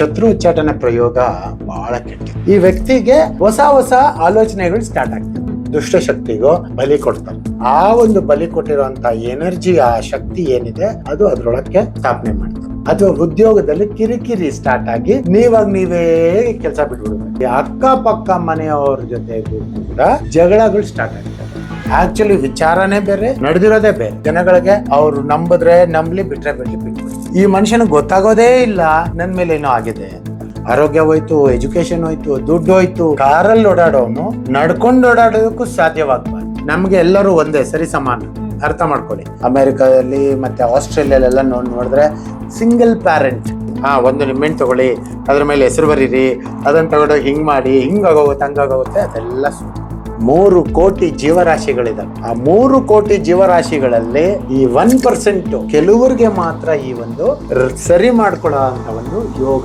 ಶತ್ರು ಉಚ್ಚಾಟನ ಪ್ರಯೋಗ ಬಹಳ ಕೆಟ್ಟ. ಈ ವ್ಯಕ್ತಿಗೆ ಹೊಸ ಹೊಸ ಆಲೋಚನೆಗಳು ಸ್ಟಾರ್ಟ್ ಆಗ್ತವೆ. ದುಷ್ಟಶಕ್ತಿಗೂ ಬಲಿ ಕೊಡ್ತಾರೆ. ಆ ಒಂದು ಬಲಿ ಕೊಟ್ಟಿರುವಂತ ಎನರ್ಜಿ ಆ ಶಕ್ತಿ ಏನಿದೆ, ಅದು ಅದರೊಳಕ್ಕೆ ಸ್ಥಾಪನೆ ಮಾಡ್ತಾರೆ ಅಥವಾ ಉದ್ಯೋಗದಲ್ಲಿ ಕಿರಿಕಿರಿ ಸ್ಟಾರ್ಟ್ ಆಗಿ ನೀವಾಗ ನೀವೇ ಕೆಲಸ ಬಿಟ್ಬಿಡುತ್ತೆ ಅಕ್ಕಪಕ್ಕ ಮನೆಯವ್ರ ಜೊತೆಗೂ ಕೂಡ ಜಗಳಗಳು ಸ್ಟಾರ್ಟ್ ಆಗ್ತವೆ. ಆಕ್ಚುಲಿ ವಿಚಾರನೇ ಬೇರೆ, ನಡೆದಿರೋದೇ ಬೇರೆ. ಜನಗಳಿಗೆ ಅವ್ರು ನಂಬಿದ್ರೆ ನಂಬ್ಲಿ, ಬಿಟ್ರೆ ಬಿಟ್ಬಿಡಿ ಈ ಮನುಷ್ಯನಿಗೆ ಗೊತ್ತಾಗೋದೇ ಇಲ್ಲ. ನನ್ನ ಮೇಲೆ ಏನೋ ಆಗಿದೆ. ಆರೋಗ್ಯ ಹೋಯ್ತು ಎಜುಕೇಶನ್ ಹೋಯ್ತು, ದುಡ್ಡು ಹೋಯ್ತು, ಕಾರಲ್ಲಿ ಓಡಾಡೋನು, ನಡ್ಕೊಂಡು ಓಡಾಡೋದಕ್ಕೂ ಸಾಧ್ಯವಾಗ್ಬಾರ್ದು. ನಮ್ಗೆ ಎಲ್ಲರೂ ಒಂದೇ, ಸರಿ ಸಮಾನ? ಅರ್ಥ ಮಾಡ್ಕೊಳ್ಳಿ. ಅಮೆರಿಕಾದಲ್ಲಿ ಮತ್ತೆ ಆಸ್ಟ್ರೇಲಿಯಲ್ಲೆಲ್ಲ ನೋಡಿ ನೋಡಿದ್ರೆ ಸಿಂಗಲ್ ಪ್ಯಾರೆಂಟ್ ಹಾ, ಒಂದು ನಿಮ್ಮೆಣ್ಣು ತಗೊಳ್ಳಿ, ಅದ್ರ ಮೇಲೆ ಹೆಸರು ಬರೀರಿ, ಅದನ್ನ ತಗೊಂಡೋಗಿ ಹಿಂಗ್ ಮಾಡಿ ಹಿಂಗಾಗೋಗುತ್ತೆ ಹಂಗಾಗೋಗುತ್ತೆ ಅದೆಲ್ಲ ಸುಳ್ಳು. ಮೂರು ಕೋಟಿ ಜೀವರಾಶಿಗಳಿದಾವೆ. ಆ ಮೂರು ಕೋಟಿ ಜೀವರಾಶಿಗಳಲ್ಲಿ ಈ ಒನ್ ಪರ್ಸೆಂಟ್ ಕೆಲವರಿಗೆ ಮಾತ್ರ ಈ ಒಂದು ಸರಿ ಮಾಡ್ಕೊಳ್ಳೋ ಒಂದು ಯೋಗ.